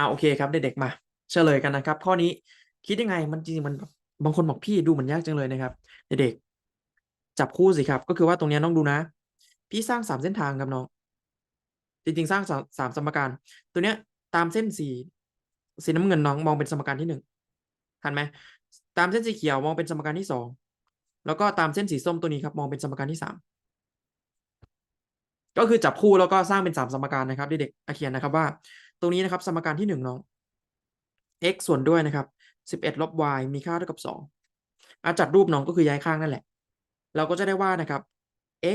อ่าโอเคครับเด็กๆมา เฉลยกันนะครับ ข้อนี้คิดยังไงมันจริงๆมันบางคนบอกพี่ดูเหมือนยากจังเลยนะครับเด็กๆจับคู่สิครับ ก็คือว่าตรงเนี้ยน้องดูนะ พี่สร้างสามเส้นทางครับน้องจริงๆสร้างสามสามสมการ ตัวเนี้ยตามเส้นสีสีน้ำเงินน้องมองเป็นสมการที่หนึ่งทันไหมตามเส้นสีเขียวมองเป็นสมการที่สองแล้วก็ตามเส้นสีส้มตัวนี้ครับ มองเป็นสมการที่สามก็คือจับคู่แล้วก็สร้างเป็นสามสมการนะครับเด็กๆอะเขียนนะครับว่า ตรงนี้นะครับ สมการที่หนึ่งน้อง x ส่วนด้วยนะครับสิบเอ็ดลบ y มีค่าเท่ากับสองอาจัดรูปน้องก็คือย้ายข้างนั่นแหละ เราก็จะได้ว่านะครับ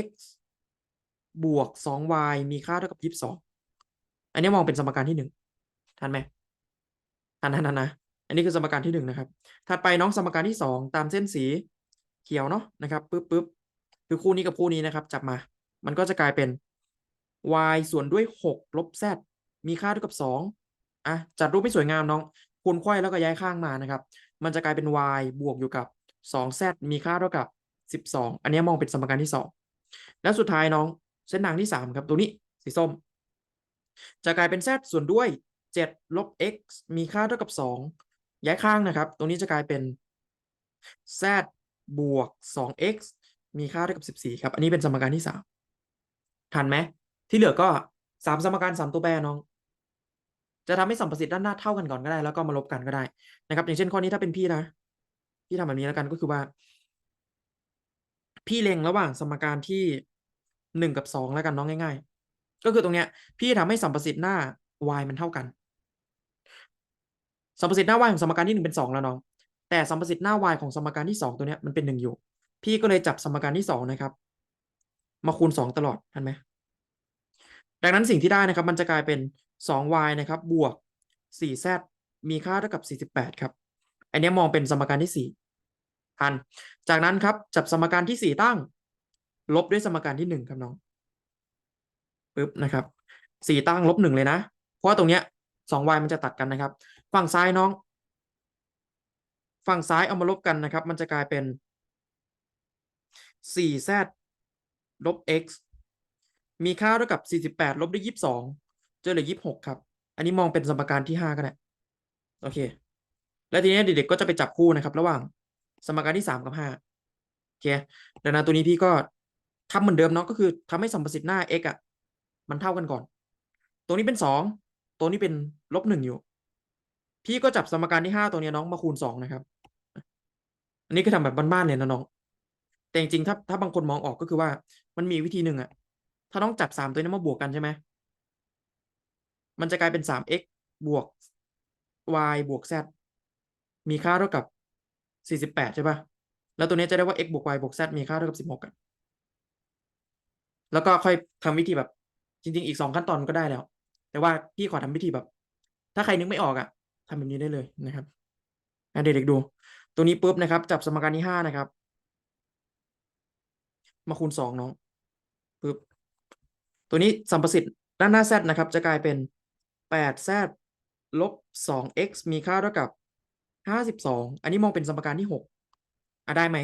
x บวกสอง y มีค่าเท่ากับยี่สิบสองอันนี้มองเป็นสมการที่หนึ่งทันไหมทันทันทันนะ อันนี้คือสมการที่หนึ่งนะครับ ถัดไปน้องสมการที่สองตามเส้นสีเขียวเนาะนะครับปึ๊บปึ๊บคือคู่นี้กับคู่นี้นะครับ จับมา มันก็จะกลายเป็น y ส่วนด้วยหกลบ z มีค่าเท่ากับสองอะจัดรูปไม่สวยงามน้องคูณไขว้แล้วก็ย้ายข้างมานะครับ มันจะกลายเป็น y บวกอยู่กับสอง z มีค่าเท่ากับสิบสองอันนี้มองเป็นสมการที่สองแล้วสุดท้ายน้องเส้นทางที่สามครับตัวนี้สีส้ม จะกลายเป็น z ส่วนด้วยเจ็ดลบ x มีค่าเท่ากับสองย้ายข้างนะครับ ตรงนี้จะกลายเป็น z บวกสอง x มีค่าเท่ากับสิบสี่ครับ อันนี้เป็นสมการที่สามทันไหม ที่เหลือก็สามสมการสามตัวแปรน้อง จะทำให้สัมประสิทธิ์ด้านหน้าเท่ากันก่อนก็ได้ แล้วก็มาลบกันก็ได้นะครับ อย่างเช่นข้อนี้ถ้าเป็นพี่นะพี่ทำแบบนี้แล้วกันก็คือว่า พี่เล็งระหว่างสมการที่หนึ่งกับสองแล้วกันน้องง่าย ๆ ก็คือตรงเนี้ย พี่ทำให้สัมประสิทธิ์หน้า y มันเท่ากัน สัมประสิทธิ์หน้า y ของสมการที่หนึ่งเป็นสองแล้วน้อง แต่สัมประสิทธิ์หน้า y ของสมการที่สองตัวเนี้ยมันเป็นหนึ่งอยู่ พี่ก็เลยจับสมการที่สองนะครับ มาคูณสองตลอดทันไหมดังนั้นสิ่งที่ได้นะครับ มันจะกลายเป็น 2y นะครับบวก 4z มีค่าเท่ากับ 48 ครับ อันนี้มองเป็นสมการที่4ทัน จากนั้นครับจับสมการที่ 4 ตั้ง ลบด้วยสมการที่ 1 ครับน้องปึ๊บนะครับ 4 ตั้งลบ 1 เลยนะ เพราะว่าตรงเนี้ย 2y มันจะตัดกันนะครับ ฝั่งซ้ายน้อง ฝั่งซ้ายเอามาลบกันนะครับ มันจะกลายเป็น 4z ลบ x มีค่าเท่ากับ 48 ลบด้วย 22 จอเหลือ26ครับ อันนี้มองเป็นสมการที่5ก็ได้โอเค แล้วทีนี้เด็กๆก็จะไปจับคู่นะครับ ระหว่างสมการที่3กับ5โอเคดังนั้นตัวนี้พี่ก็ทำเหมือนเดิมเนาะก็คือทำให้สัมประสิทธิ์หน้า x อะมันเท่ากันก่อนตัวนี้เป็น2ตัวนี้เป็นลบ1อยู่ พี่ก็จับสมการที่5ตัวนี้น้องมาคูณ2นะครับ อันนี้คือทำแบบบ้านๆเลยนะน้อง แต่จริงๆถ้าถ้าบางคนมองออกก็คือว่ามันมีวิธีหนึ่งอะถ้าต้องจับสามตัวนี้มาบวกกันใช่ไหม มันจะกลายเป็นสาม x บวก y บวก z มีค่าเท่ากับสี่สิบแปดใช่ปะแล้วตัวนี้จะได้ว่า x บวก y บวก z มีค่าเท่ากับสิบหกกัน แล้วก็ค่อยทำวิธีแบบ จริง ๆ อีกสองขั้นตอนก็ได้แล้ว แต่ว่าพี่ขอทำวิธีแบบ ถ้าใครนึกไม่ออกอะทำแบบนี้ได้เลยนะครับเด็กๆดู ตัวนี้ปุ๊บนะครับ จับสมการที่ห้านะครับ มาคูณสองน้องปึ๊บตัวนี้สัมประสิทธิ์ด้านหน้า z นะครับ จะกลายเป็น 8z ลบ 2x มีค่าเท่ากับ 52 อันนี้มองเป็นสมการที่ 6อะได้ไหม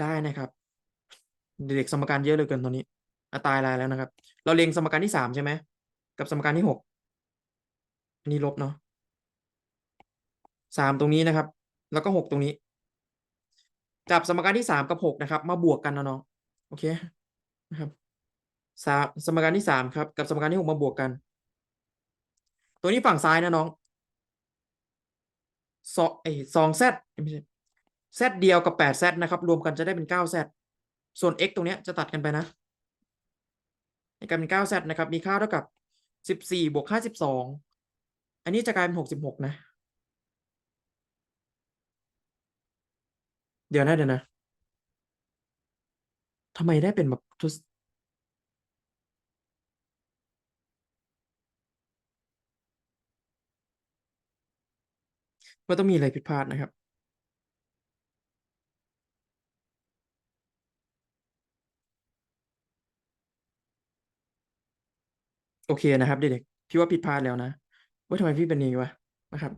ได้นะครับ เด็กสมการเยอะเหลยเกินตัวนี้อะตายลายแล้วนะครับ เราเรียงสมการที่ 3 ใช่ไหม กับสมการที่ 6 อันนี้ลบเนาะ3ตรงนี้นะครับ แล้วก็ 6 ตรงนี้ จับสมการที่ 3 กับ 6 นะครับ มาบวกกันนะเนาะโอเค นะครับสมสมการที่สามครับ กับสมการที่หกมาบวกกัน ตัวนี้ฝั่งซ้ายนะน้องสองไอสอง z ไม่ใช่ z เดียวกับแปด z นะครับ รวมกันจะได้เป็นเก้า z ส่วน x ตรงเนี้ยจะตัดกันไปนะในกลายเป็นเก้า z นะครับ มีค่าเท่ากับสิบสี่บวกห้าสิบสองอันนี้จะกลายเป็นหกสิบหกนะ เดี๋ยวนะเดี๋ยวนะทำไมได้เป็นแบบ ว่าต้องมีอะไรผิดพลาดนะครับ โอเคนะครับ เด็กๆพี่ว่าผิดพลาดแล้วนะว่าทำไมพี่เป็นนี้วะนะครับ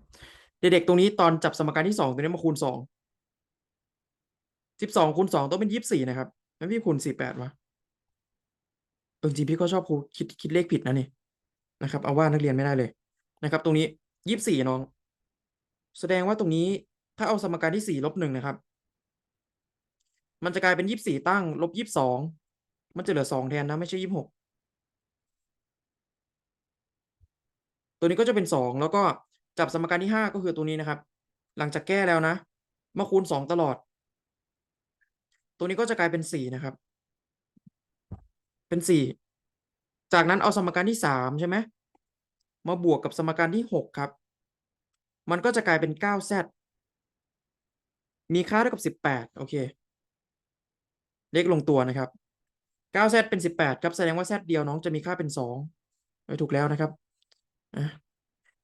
เด็กๆตรงนี้ตอนจับสมการที่สองตัวนี้มาคูณสองสิบสองคูณสองต้องเป็นยี่สิบสี่นะครับแล้วพี่คูณสี่แปดวะจริงๆพี่ก็ชอบคูณคิดคิดเลขผิดนะนี่นะครับ เอาว่านักเรียนไม่ได้เลยนะครับ ตรงนี้ยี่สิบสี่น้อง แสดงว่าตรงนี้ถ้าเอาสมการที่สี่ลบหนึ่งนะครับ มันจะกลายเป็นยี่สิบสี่ตั้งลบยี่สิบสองมันจะเหลือสองแทนนะไม่ใช่ยี่สิบหกตัวนี้ก็จะเป็นสองแล้วก็จับสมการที่ห้าก็คือตัวนี้นะครับ หลังจากแก้แล้วนะ มาคูณสองตลอด ตัวนี้ก็จะกลายเป็นสี่นะครับ เป็นสี่จากนั้นเอาสมการที่สามใช่ไหมมาบวกกับสมการที่หกครับ มันก็จะกลายเป็นเก้า z มีค่าเท่ากับสิบแปดโอเค เลขลงตัวนะครับเก้า z เป็นสิบแปดครับ แสดงว่า z เดียวน้องจะมีค่าเป็นสองไม่ถูกแล้วนะครับ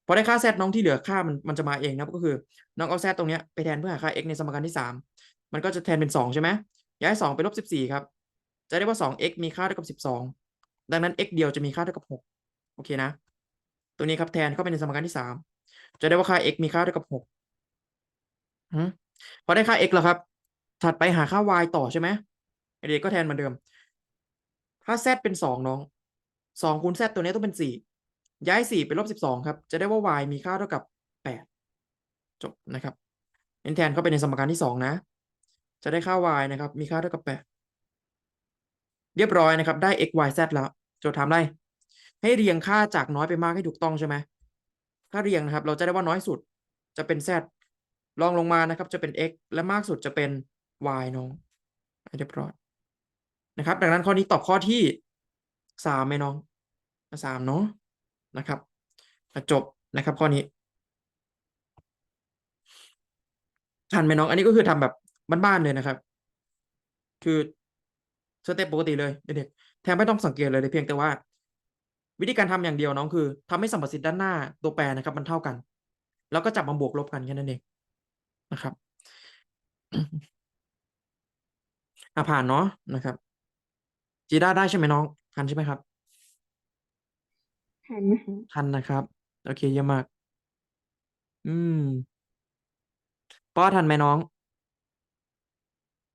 พอได้ค่า z น้องที่เหลือค่ามันมันจะมาเองนะก็คือ น้องเอา z ตรงเนี้ยไปแทนเพื่อหาค่า x ในสมการที่สามมันก็จะแทนเป็นสองใช่ไหมย้ายสองไปลบสิบสี่ครับ จะได้ว่าสอง x มีค่าเท่ากับสิบสองดังนั้น x เดียวจะมีค่าเท่ากับหกโอเคนะ ตัวนี้ครับแทนเข้าไปในสมการที่สาม จะได้ว่าค่า x มีค่าเท่ากับหกพอได้ค่า x แล้วครับ ถัดไปหาค่า y ต่อใช่ไหมไอเด็กก็แทนเหมือนเดิมค่า z เป็นสองน้องสองคูณ z ตัวนี้ต้องเป็นสี่ย้ายสี่เป็นลบสิบสองครับ จะได้ว่า y มีค่าเท่ากับแปดจบนะครับเน้นแทนเข้าไปในสมการที่สองนะ จะได้ค่า y นะครับ มีค่าเท่ากับแปดเรียบร้อยนะครับ ได้ x y z แล้ว โจทย์ทำได้ให้เรียงค่าจากน้อยไปมากให้ถูกต้องใช่ไหม ถ้าเรียงนะครับ เราจะได้ว่าน้อยสุดจะเป็น z รองลงมานะครับ จะเป็น x และมากสุดจะเป็น y น้องให้เรียบร้อยนะครับ ดังนั้นข้อนี้ตอบข้อที่สามไหมน้องสามเนาะนะครับจบนะครับข้อนี้ทันไหมน้อง อันนี้ก็คือทำแบบบ้านๆเลยนะครับ คือสเต็ปปกติเลยเด็กๆแทบไม่ต้องสังเกตเลยเพียงแต่ว่า วิธีการทำอย่างเดียวน้องคือทำให้สัมประสิทธิ์ด้านหน้าตัวแปรนะครับ มันเท่ากัน แล้วก็จับมาบวกลบกันแค่นั้นเองนะครับอะผ่านเนาะนะครับจีด้าได้ใช่ไหมน้องทันใช่ไหมครับทันค่ะทันนะครับ โอเคเยี่ยมมาก อืมป้อทันไหมน้อง